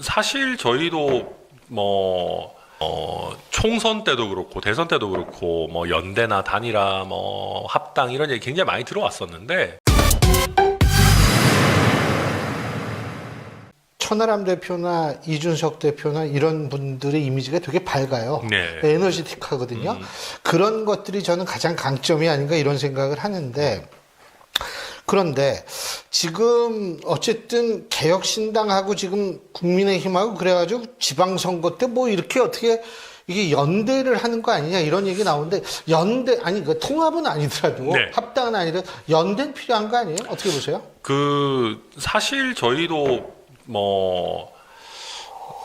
사실 저희도 뭐 어, 총선 때도 그렇고 대선 때도 그렇고 뭐 연대나 단일화 뭐 합당 이런 얘기 굉장히 많이 들어왔었는데 천하람 대표나 이준석 대표나 이런 분들의 이미지가 되게 밝아요. 네. 에너지틱하거든요. 그런 것들이 저는 가장 강점이 아닌가 이런 생각을 하는데 그런데 지금 어쨌든 개혁신당하고 지금 국민의힘하고 그래가지고 지방선거 때 뭐 이렇게 어떻게 이게 연대를 하는 거 아니냐 이런 얘기 나오는데 연대 아니 그 통합은 아니더라도 네. 합당은 아니더라도 연대는 필요한 거 아니에요? 어떻게 보세요? 그 사실 저희도 뭐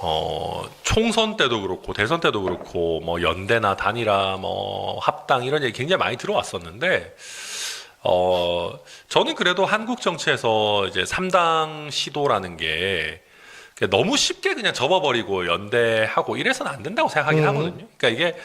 어, 총선 때도 그렇고 대선 때도 그렇고 뭐 연대나 단일화 뭐 합당 이런 얘기 굉장히 많이 들어왔었는데 어 저는 그래도 한국 정치에서 이제 삼당 시도라는 게 너무 쉽게 그냥 접어버리고 연대하고 이래서는 안 된다고 생각하긴 음. 하거든요. 그러니까 이게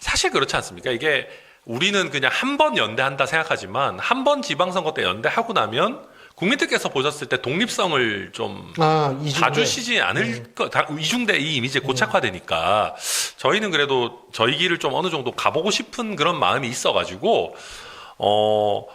사실 그렇지 않습니까? 이게 우리는 그냥 한 번 연대한다 생각하지만 한 번 지방선거 때 연대하고 나면 국민들께서 보셨을 때 독립성을 좀 아. 봐주시지 않을 거, 다- 이중대 이 이미지 고착화되니까 저희는 그래도 저희 길을 좀 어느 정도 가보고 싶은 그런 마음이 있어가지고 어.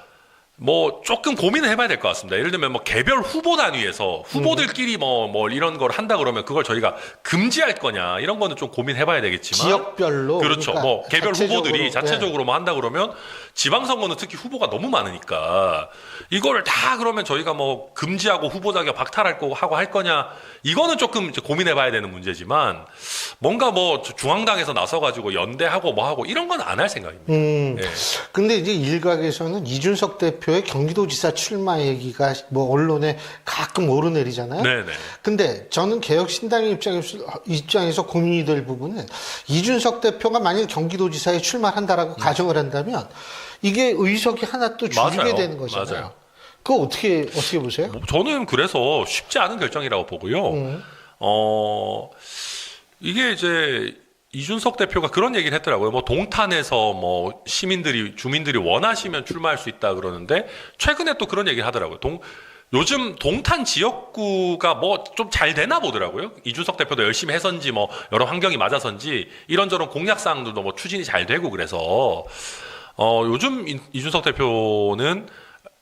뭐 조금 고민을 해봐야 될 것 같습니다. 예를 들면 뭐 개별 후보 단위에서 후보들끼리 뭐, 뭐 이런 걸 한다 그러면 그걸 저희가 금지할 거냐 이런 거는 좀 고민해봐야 되겠지만 지역별로 그렇죠. 그러니까 뭐 개별 자체적으로, 후보들이 예. 자체적으로 뭐 한다 그러면 지방선거는 특히 후보가 너무 많으니까 이거를 다 그러면 저희가 뭐 금지하고 후보 자격 박탈할 거고 하고 할 거냐 이거는 조금 이제 고민해봐야 되는 문제지만 뭔가 뭐 중앙당에서 나서가지고 연대하고 뭐 하고 이런 건 안 할 생각입니다. 음. 예. 근데 이제 일각에서는 이준석 대표 의 경기도지사 출마 얘기가 뭐 언론에 가끔 오르내리잖아요. 네네. 근데 저는 개혁신당의 입장에서, 입장에서 고민이 될 부분은 이준석 대표가 만약 경기도지사에 출마한다라고 가정을 한다면 이게 의석이 하나 또 줄이게 맞아요. 되는 거잖아요. 맞아요. 그거 어떻게 어떻게 보세요? 뭐 저는 그래서 쉽지 않은 결정이라고 보고요. 음. 어, 이게 이제 이준석 대표가 그런 얘기를 했더라고요. 뭐 동탄에서 뭐 시민들이 주민들이 원하시면 출마할 수 있다 그러는데 최근에 또 그런 얘기를 하더라고요. 동 요즘 동탄 지역구가 뭐 좀 잘 되나 보더라고요. 이준석 대표도 열심히 해서인지 뭐 여러 환경이 맞아서인지 이런저런 공약 사항들도 뭐 추진이 잘 되고 그래서 어 요즘 이- 이준석 대표는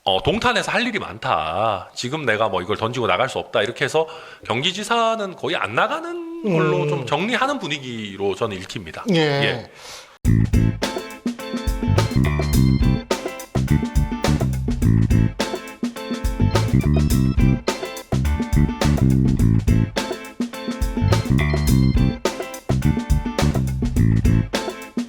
어, 동탄에서 할 일이 많다. 지금 내가 뭐 이걸 던지고 나갈 수 없다. 이렇게 해서 경기지사는 거의 안 나가는 걸로 좀 정리하는 분위기로 저는 읽힙니다. 예.